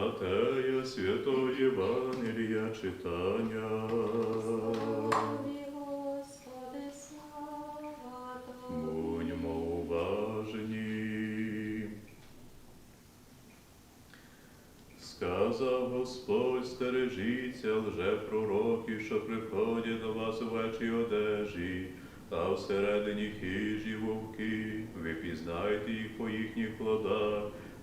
Матея, святого Євангелія читання. Будьмо уважні. Сказав Господь, стережіться лжепророків, що приходять до вас у вечій одежі, та всередині хижі вовки, ви пізнаєте їх по їхніх плодах,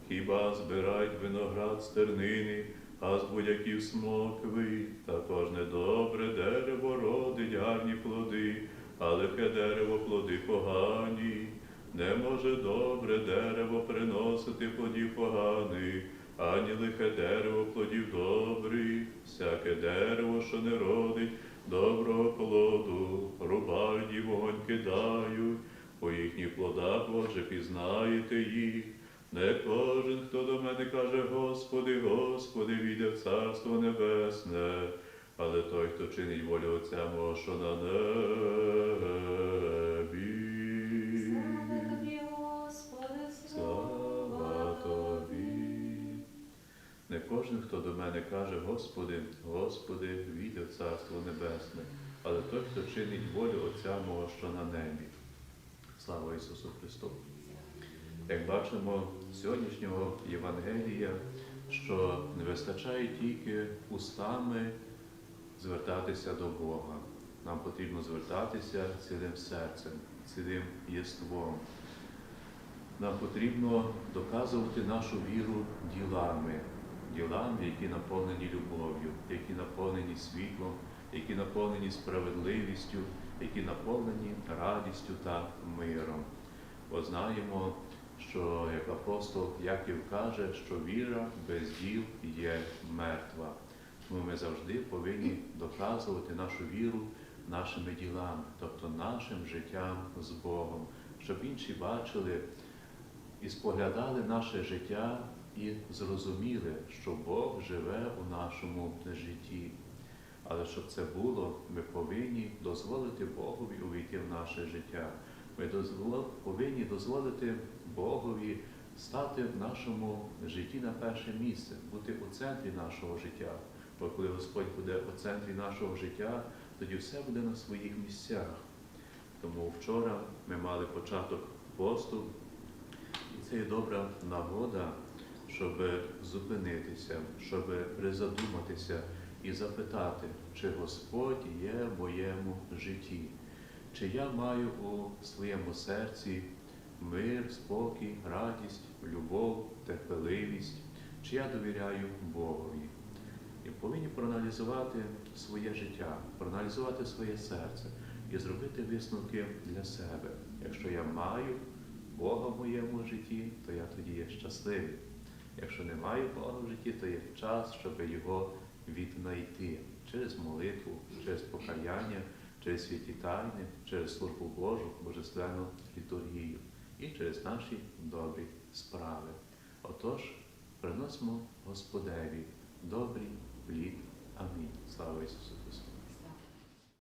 хіба збирають виноград з тернини, а з будяків смокви, та кожне добре дерево родить гарні плоди, а лихе дерево плоди погані. Не може добре дерево приносити плодів поганих, ані лихе дерево плодів добрих, всяке дерево, що не родить доброго плоду, рубають і вогонь кидають, по їхніх плодах, отже, пізнаєте їх. Не кожен, хто до мене каже, Господи, Господи, війде в Царство Небесне, але той, хто чинить волю Отця мого, що на небі. Слава Тобі, Господи, Слава Тобі. Не кожен, хто до мене каже, Господи, Господи, війде в Царство Небесне, але той, хто чинить волю Отця мого, що на небі. Слава Ісусу Христу! Як бачимо з сьогоднішнього Євангелія, що не вистачає тільки устами звертатися до Бога. Нам потрібно звертатися цілим серцем, цілим єством. Нам потрібно доказувати нашу віру ділами, ділами, які наповнені любов'ю, які наповнені світлом, які наповнені справедливістю, які наповнені радістю та миром. Бо знаємо, що як апостол Яків каже, що віра без діл є мертва. Тому ми завжди повинні доказувати нашу віру нашими ділами, тобто нашим життям з Богом, щоб інші бачили і споглядали наше життя і зрозуміли, що Бог живе у нашому житті. Але щоб це було, ми повинні дозволити Богові увійти в наше життя. Ми повинні дозволити Богові стати в нашому житті на перше місце, бути у центрі нашого життя. Бо коли Господь буде у центрі нашого життя, тоді все буде на своїх місцях. Тому вчора ми мали початок посту, і це є добра нагода, щоб зупинитися, щоб призадуматися і запитати, чи Господь є в моєму житті, чи я маю у своєму серці мир, спокій, радість, любов, терпеливість, чи я довіряю Богові. І повинні проаналізувати своє життя, проаналізувати своє серце і зробити висновки для себе. Якщо я маю Бога в моєму житті, то я тоді є щасливий. Якщо не маю Бога в житті, то є час, щоб його віднайти через молитву, через покаяння, через святі тайни, через службу Божу, божественну літургію і через наші добрі справи. Отож, приносимо Господеві добрий плід. Амінь. Слава Ісусу Христу!